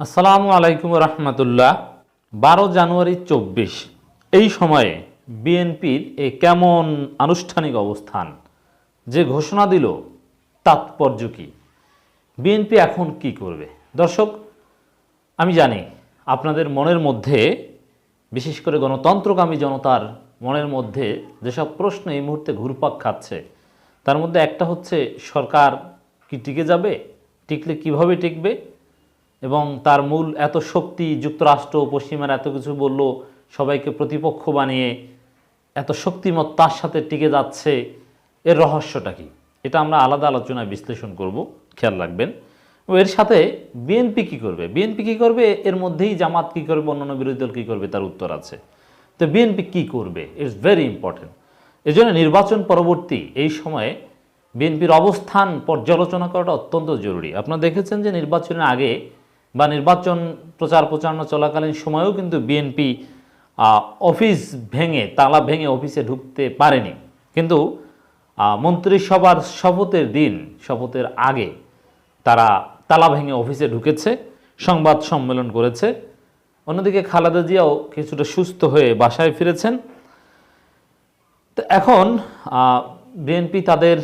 আসসালামু আলাইকুম রহমতুল্লাহ, বারো জানুয়ারি চব্বিশ। এই সময়ে বিএনপির এ কেমন আনুষ্ঠানিক অবস্থান, যে ঘোষণা দিল, তাৎপর্য কি? বিএনপি এখন কি করবে? দর্শক, আমি জানি আপনাদের মনের মধ্যে, বিশেষ করে গণতন্ত্রকামী জনতার মনের মধ্যে যেসব প্রশ্ন এই মুহূর্তে ঘুরপাক খাচ্ছে, তার মধ্যে একটা হচ্ছে সরকার কি টিকে যাবে, টিকলে কীভাবে টিকবে এবং তার মূল এত শক্তি যুক্তরাষ্ট্র পশ্চিমার এত কিছু বলল, সবাইকে প্রতিপক্ষ বানিয়ে এত শক্তিমত তার সাথে টিকে যাচ্ছে, এর রহস্যটা কি? এটা আমরা আলাদা আলোচনায় বিশ্লেষণ করব, খেয়াল রাখবেন। এর সাথে বিএনপি কি করবে? বিএনপি কি করবে? এর মধ্যেই জামাত কি করবে? অন্যান্য বিরোধী দল কী করবে? তার উত্তর আছে। তো বিএনপি কি করবে? ইটস ভেরি ইম্পর্টেন্ট এই জন্য নির্বাচন পরবর্তী এই সময়ে বিএনপির অবস্থান পর্যালোচনা করাটা অত্যন্ত জরুরি। আপনারা দেখেছেন যে নির্বাচনের আগে বা নির্বাচন প্রচার প্রচারণা চলাকালীন সময়েও কিন্তু বিএনপি অফিস ভেঙে, তালা ভেঙে অফিসে ঢুকতে পারেনি। কিন্তু মন্ত্রিসভার শপথের দিন, শপথের আগে তারা তালা ভেঙে অফিসে ঢুকেছে, সংবাদ সম্মেলন করেছে। অন্যদিকে খালেদা জিয়াও কিছুটা সুস্থ হয়ে বাসায় ফিরেছেন। তো এখন বিএনপি তাদের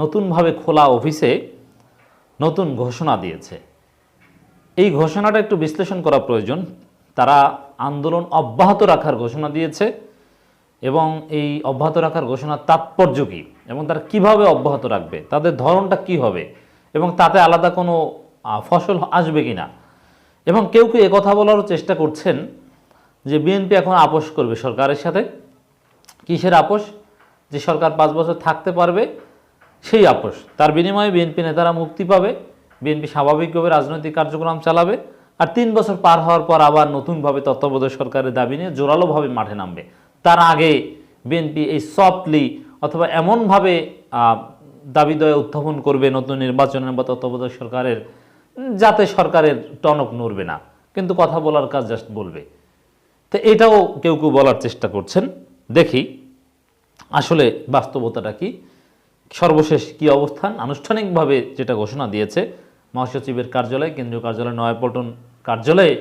নতুনভাবে খোলা অফিসে নতুন ঘোষণা দিয়েছে। এই ঘোষণাটা একটু বিশ্লেষণ করা প্রয়োজন। তারা আন্দোলন অব্যাহত রাখার ঘোষণা দিয়েছে এবং এই অব্যাহত রাখার ঘোষণার তাৎপর্য কী এবং তারা কীভাবে অব্যাহত রাখবে, তাদের ধরনটা কি হবে এবং তাতে আলাদা কোনো ফসল আসবে কি না এবং কেউ কেউ কথা বলারও চেষ্টা করছেন যে বিএনপি এখন আপোষ করবে সরকারের সাথে। কিসের আপোষ? যে সরকার পাঁচ বছর থাকতে পারবে, সেই আপোষ। তার বিনিময়ে বিএনপি নেতারা মুক্তি পাবে। বিএনপি স্বাভাবিকভাবে রাজনৈতিক কার্যক্রম চালাবে আর তিন বছর পার হওয়ার পর আবার নতুনভাবে তত্ত্বাবধায়ক সরকারের দাবি নিয়ে জোরালোভাবে মাঠে নামবে। তার আগে বিএনপি এই সফটলি অথবা এমনভাবে আহ, দাবি দয়ে উত্থাপন করবে নতুন নির্বাচনের বা তত্ত্বাবধায়ক সরকারের যাতে সরকারের টনক নড়বে না। কিন্তু কথা বলার কাজ জাস্ট বলবে। তো এটাও কেউ কেউ বলার চেষ্টা করছেন। দেখি আসলে বাস্তবতাটা কি সর্বশেষ কি অবস্থান? আনুষ্ঠানিকভাবে যেটা ঘোষণা দিয়েছে মহাসচিবের কার্যালয়, কেন্দ্রীয় কার্যালয় নয়াপল্টন কার্যালয়ে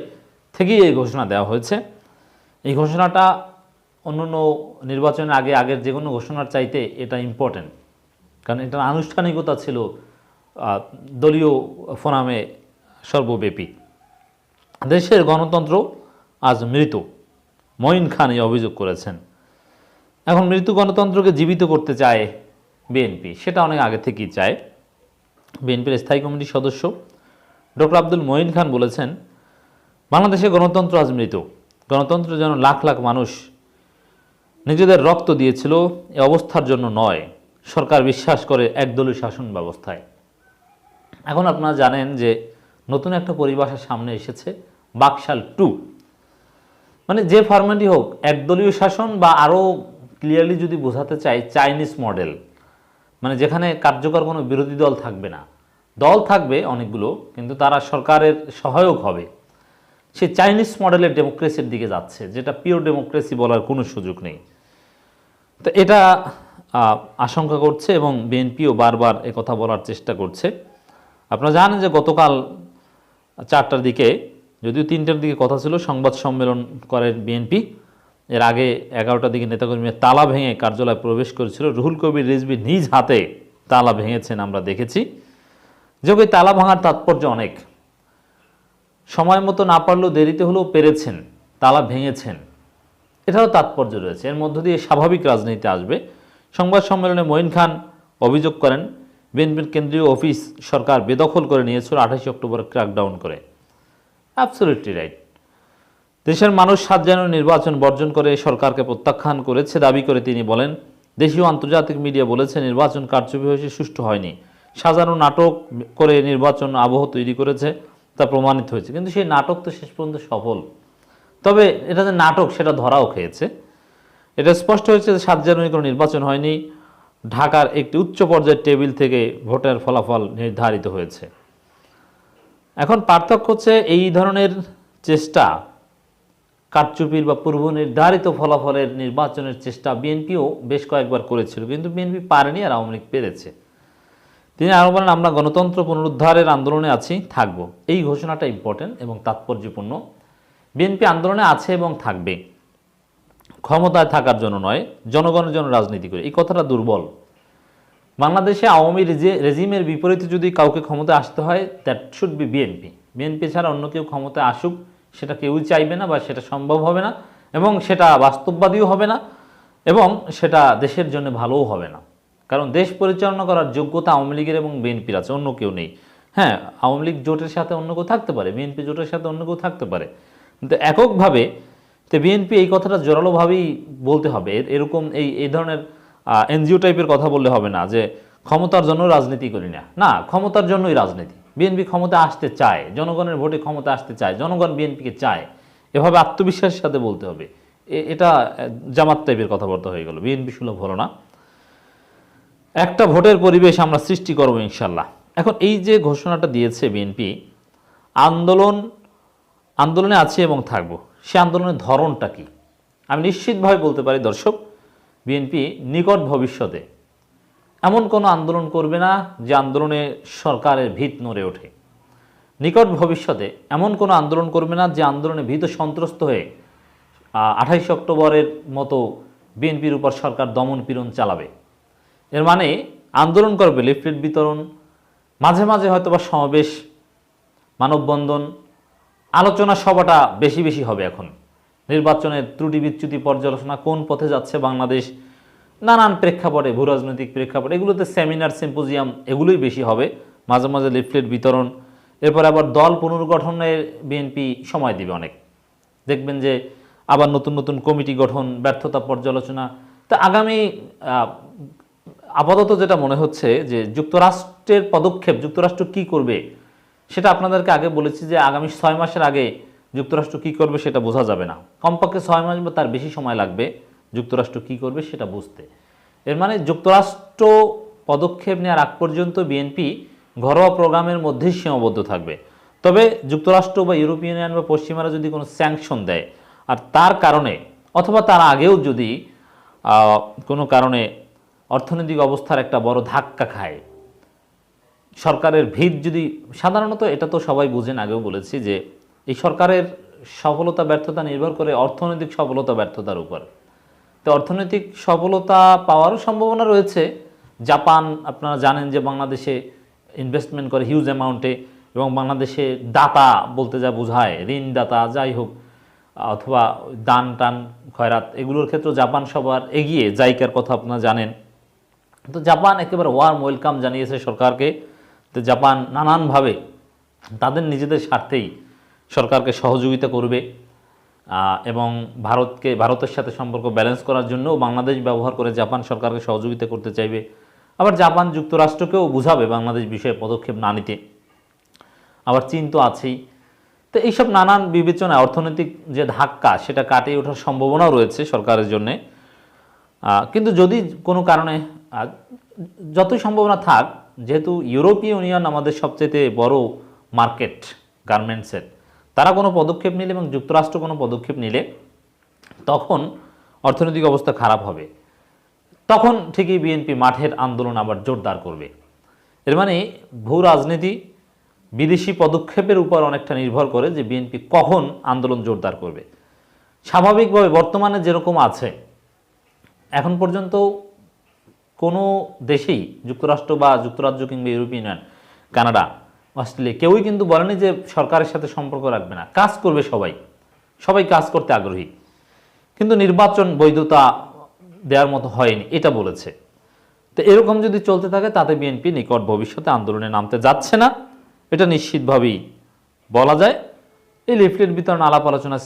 থেকেই এই ঘোষণা দেওয়া হয়েছে। এই ঘোষণাটা অন্যান্য নির্বাচনের আগে, আগের যে কোনো ঘোষণার চাইতে এটা ইম্পর্টেন্ট কারণ এটার আনুষ্ঠানিকতা ছিল দলীয় ফোরামে সর্বব্যাপী। দেশের গণতন্ত্র আজ মৃত। মঈন খান এই অভিযোগ করেছেন। এখন মৃত্যু গণতন্ত্রকে জীবিত করতে চায় বিএনপি, সেটা অনেক আগে থেকেই চায়। বিএনপির স্থায়ী কমিটির সদস্য ডক্টর আব্দুল মঈন খান বলেছেন, বাংলাদেশে গণতন্ত্র আজ মৃত। গণতন্ত্র যেন লাখ লাখ মানুষ নিজেদের রক্ত দিয়েছিল, এ অবস্থার জন্য নয়। সরকার বিশ্বাস করে একদলীয় শাসন ব্যবস্থায়। এখন আপনারা জানেন যে নতুন একটা পরিভাষা সামনে এসেছে, বাকশাল টু। মানে যে ফরম্যাটই হোক, একদলীয় শাসন বা আরও ক্লিয়ারলি যদি বোঝাতে চাই চাইনিজ মডেল মানে যেখানে কার্যকর কোনো বিরোধী দল থাকবে না। দল থাকবে অনেকগুলো, কিন্তু তারা সরকারের সহায়ক হবে। সে চাইনিজ মডেলের ডেমোক্রেসির দিকে যাচ্ছে, যেটা পিওর ডেমোক্রেসি বলার কোনো সুযোগ নেই। তো এটা আশঙ্কা করছে এবং বিএনপিও বারবার কথা বলার চেষ্টা করছে। আপনারা জানেন যে গতকাল চারটার দিকে, যদিও তিনটার দিকে কথা ছিল, সংবাদ সম্মেলন করেন বিএনপি। এর আগে এগারোটার দিকে নেতাকর্মীরা তালা ভেঙে কার্যালয়ে প্রবেশ করেছিল। রুহুল কবির রিজভি নিজ হাতে তালা ভেঙেছেন আমরা দেখেছি। যে ওই তালা ভাঙার তাৎপর্য অনেক। সময় মতো না পারলেও দেরিতে হলেও পেরেছেন, তালা ভেঙেছেন। এটারও তাৎপর্য রয়েছে। এর মধ্য দিয়ে স্বাভাবিক রাজনীতি আসবে। সংবাদ সম্মেলনে মঈন খান অভিযোগ করেন, বিএনপির কেন্দ্রীয় অফিস সরকার বেদখল করে নিয়েছিল আঠাশে অক্টোবর ক্র্যাকডাউন করে। অ্যাবসলিউটলি রাইট দেশের মানুষ সাত জানুয়ারি নির্বাচন বর্জন করে সরকারকে প্রত্যাখ্যান করেছে দাবি করে তিনি বলেন, দেশীয় আন্তর্জাতিক মিডিয়া বলেছে নির্বাচন হয়েছে, সুষ্ঠু হয়নি। সাজানো নাটক করে নির্বাচন আবহ তৈরি করেছে, তা প্রমাণিত হয়েছে। কিন্তু সেই নাটক তো শেষ পর্যন্ত সফল। তবে এটা যে নাটক, সেটা ধরাও খেয়েছে। এটা স্পষ্ট হয়েছে যে সাত জানুয়ারি কোনো নির্বাচন হয়নি। ঢাকার একটি উচ্চ পর্যায়ের টেবিল থেকে ভোটের ফলাফল নির্ধারিত হয়েছে। এখন পার্থক্য হচ্ছে এই ধরনের চেষ্টা কারচুপির বা পূর্ব নির্ধারিত ফলাফলের নির্বাচনের চেষ্টা বিএনপিও বেশ কয়েকবার করেছিল, কিন্তু বিএনপি পারেনি আর আওয়ামী লীগ পেরেছে। তিনি আরও বলেন, আমরা গণতন্ত্র পুনরুদ্ধারের আন্দোলনে আছি, থাকব। এই ঘোষণাটা ইম্পর্টেন্ট এবং তাৎপর্যপূর্ণ। বিএনপি আন্দোলনে আছে এবং থাকবে। ক্ষমতায় থাকার জন্য নয়, জনগণের জন্য রাজনীতি করে। এই কথাটা দুর্বল। বাংলাদেশে আওয়ামী রেজি- রেজিমের বিপরীতে যদি কাউকে ক্ষমতায় আসতে হয় that should be BNP. BNP ছাড়া অন্য কেউ ক্ষমতায় আসুক সেটা কেউই চাইবে না বা সেটা সম্ভব হবে না এবং সেটা বাস্তববাদীও হবে না এবং সেটা দেশের জন্য ভালোও হবে না। কারণ দেশ পরিচালনা করার যোগ্যতা আওয়ামী লীগের এবং বিএনপির আছে, অন্য কেউ নেই। হ্যাঁ আওয়ামী লীগ জোটের সাথে অন্য কেউ থাকতে পারে, বিএনপি জোটের সাথে অন্য কেউ থাকতে পারে। কিন্তু এককভাবে তো বিএনপি এই কথাটা জোরালোভাবেই বলতে হবে। এরকম এই এই ধরনের এনজিও টাইপের কথা বললে হবে না যে ক্ষমতার জন্য রাজনীতি করি না। না, ক্ষমতার জন্যই রাজনীতি। বিএনপি ক্ষমতা আসতে চায়, জনগণের ভোটে ক্ষমতা আসতে চায়, জনগণ বিএনপিকে চায়, এভাবে আত্মবিশ্বাসের সাথে বলতে হবে। এটা জামাত টাইপের কথাবার্তা হয়ে গেল। বিএনপি সুলভ হলো না। একটা ভোটের পরিবেশ আমরা সৃষ্টি করব ইনশাল্লাহ। এখন এই যে ঘোষণাটা দিয়েছে বিএনপি, আন্দোলন, আন্দোলনে আছে এবং থাকব। সে আন্দোলনের ধরনটা কি? আমি নিশ্চিতভাবে বলতে পারি, দর্শক, বিএনপি নিকট ভবিষ্যতে এমন কোনো আন্দোলন করবে না যে আন্দোলনে সরকারের ভিত নড়ে ওঠে। নিকট ভবিষ্যতে এমন কোনো আন্দোলন করবে না যে আন্দোলনে ভীত সন্ত্রস্ত হয়ে আঠাইশে অক্টোবরের মতো বিএনপির উপর সরকার দমন পীড়ন চালাবে। এর মানে আন্দোলন করবে লিফলেট বিতরণ, মাঝে মাঝে হয়তো বা সমাবেশ, মানববন্ধন, আলোচনা সভাটা বেশি বেশি হবে এখন। নির্বাচনের ত্রুটি বিচ্যুতি পর্যালোচনা কোন পথে যাচ্ছে বাংলাদেশ নানান প্রেক্ষাপটে ভূ রাজনৈতিক প্রেক্ষাপটে, এগুলোতে সেমিনার, সিম্পোজিয়াম, এগুলোই বেশি হবে। মাঝে মাঝে লিফলেট বিতরণ, এরপর আবার দল পুনর্গঠনের বিএনপি সময় দিবে অনেক। দেখবেন যে আবার নতুন নতুন কমিটি গঠন, ব্যর্থতা পর্যালোচনা। তা আগামী আপাতত যেটা মনে হচ্ছে যে যুক্তরাষ্ট্রের পদক্ষেপ, যুক্তরাষ্ট্র কি করবে, সেটা আপনাদেরকে আগে বলেছি যে আগামী ছয় মাসের আগে যুক্তরাষ্ট্র কি করবে সেটা বোঝা যাবে না। কমপক্ষে ছয় মাস বা তার বেশি সময় লাগবে। যুক্তরাষ্ট্র কি করবে সেটা বুঝতে। এর মানে যুক্তরাষ্ট্র পদক্ষেপ নেওয়ার আগ পর্যন্ত বিএনপি ঘরোয়া প্রোগ্রামের মধ্যেই সীমাবদ্ধ থাকবে। তবে যুক্তরাষ্ট্র বা ইউরোপিয়ান ইউনিয়ন বা পশ্চিমারা যদি কোনো স্যাংশন দেয়, আর তার কারণে অথবা তার আগেও যদি কোনো কারণে অর্থনৈতিক অবস্থার একটা বড় ধাক্কা খায়, সরকারের ভিত যদি, সাধারণত এটা তো সবাই বুঝেন, আগেও বলেছি যে এই সরকারের সফলতা, ব্যর্থতা নির্ভর করে অর্থনৈতিক সফলতা, ব্যর্থতার উপর। তো অর্থনৈতিক সফলতা পাওয়ারও সম্ভাবনা রয়েছে। জাপান, আপনারা জানেন যে বাংলাদেশে ইনভেস্টমেন্ট করে হিউজ অ্যামাউন্টে এবং বাংলাদেশে দাতা বলতে যা বোঝায় ঋণদাতা যাই হোক, অথবা দান টান, খয়রাত, এগুলোর ক্ষেত্রে জাপান সবার এগিয়ে, জাইকার কথা আপনারা জানেন। তো জাপান একেবারে ওয়ার্ম ওয়েলকাম জানিয়েছে সরকারকে। তো জাপান নানানভাবে তাদের নিজেদের স্বার্থেই সরকারকে সহযোগিতা করবে। এবং ভারতকে, ভারতের সাথে সম্পর্ক ব্যালেন্স করার জন্য বাংলাদেশ ব্যবহার করে জাপান সরকারকে সহযোগিতা করতে চাইবে। আবার জাপান যুক্তরাষ্ট্রকেও বুঝাবে বাংলাদেশ বিষয়ে পদক্ষেপ না নিতে। আবার চীন তো আছেই। তো এইসব নানান বিবেচনায় অর্থনৈতিক যে ধাক্কা, সেটা কাটিয়ে ওঠার সম্ভাবনাও রয়েছে সরকারের জন্যে। কিন্তু যদি কোনো কারণে যতই সম্ভাবনা থাক, যেহেতু ইউরোপীয় ইউনিয়ন আমাদের সবচেয়ে বড় মার্কেট, গার্মেন্টসের তারা কোনো পদক্ষেপ নিলে এবং যুক্তরাষ্ট্র কোনো পদক্ষেপ নিলে তখন অর্থনৈতিক অবস্থা খারাপ হবে। তখন ঠিকই বিএনপি মাঠের আন্দোলন আবার জোরদার করবে। এর মানে ভূ রাজনীতি বিদেশি পদক্ষেপের উপর অনেকটা নির্ভর করে যে বিএনপি কখন আন্দোলন জোরদার করবে। স্বাভাবিকভাবে বর্তমানে যেরকম আছে, এখন পর্যন্ত কোনো দেশেই যুক্তরাষ্ট্র বা যুক্তরাজ্য কিংবা ইউরোপিয়ান ইউনিয়ন, কানাডা অস্ট্রেলিয়া কেউই কিন্তু বলেনি যে সরকারের সাথে সম্পর্ক রাখবে না। কাজ করবে সবাই। সবাই কাজ করতে আগ্রহী। কিন্তু নির্বাচন বৈধতা দেওয়ার মতো হয়নি, এটা বলেছে। তো এরকম যদি চলতে থাকে, তাতে বিএনপি নিকট ভবিষ্যতে আন্দোলনে নামতে যাচ্ছে না। এটা নিশ্চিতভাবেই বলা যায়। এই লিফলেট বিতরণ, আলাপ আলোচনা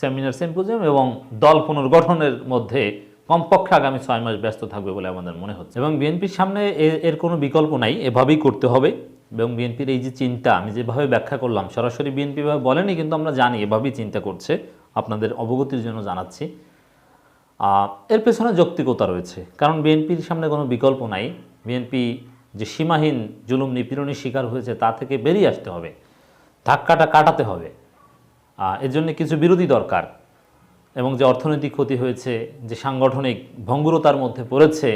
সেমিনার, সিম্পোজিয়াম এবং দল পুনর্গঠনের মধ্যে কমপক্ষে আগামী ছয় মাস ব্যস্ত থাকবে বলে আমাদের মনে হচ্ছে। এবং বিএনপির সামনে এর কোনো বিকল্প নাই। এভাবেই করতে হবে। এবং বিএনপির এই যে চিন্তা, আমি যেভাবে ব্যাখ্যা করলাম, সরাসরি বিএনপি ভাবে বলেনি, কিন্তু আমরা জানি, এভাবেই চিন্তা করছে, আপনাদের অবগতির জন্য জানাচ্ছি। এর পেছনে যৌক্তিকতা রয়েছে, কারণ বিএনপির সামনে কোনো বিকল্প নাই। বিএনপি যে সীমাহীন জুলুম নিপীড়নের শিকার হয়েছে, তা থেকে বেরিয়ে আসতে হবে, ধাক্কাটা কাটাতে হবে। এর জন্য কিছু বিরোধী দরকার, এবং যে অর্থনৈতিক ক্ষতি হয়েছে, যে সাংগঠনিক ভঙ্গুরতার মধ্যে পড়েছে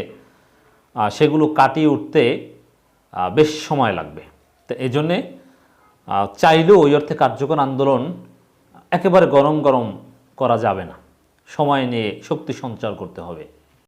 সেগুলো কাটিয়ে উঠতে বেশ সময় লাগবে। তো এই জন্যে চাইলেও ওই অর্থে কার্যকর আন্দোলন একেবারে গরম গরম করা যাবে না। সময় নিয়ে শক্তি সঞ্চার করতে হবে।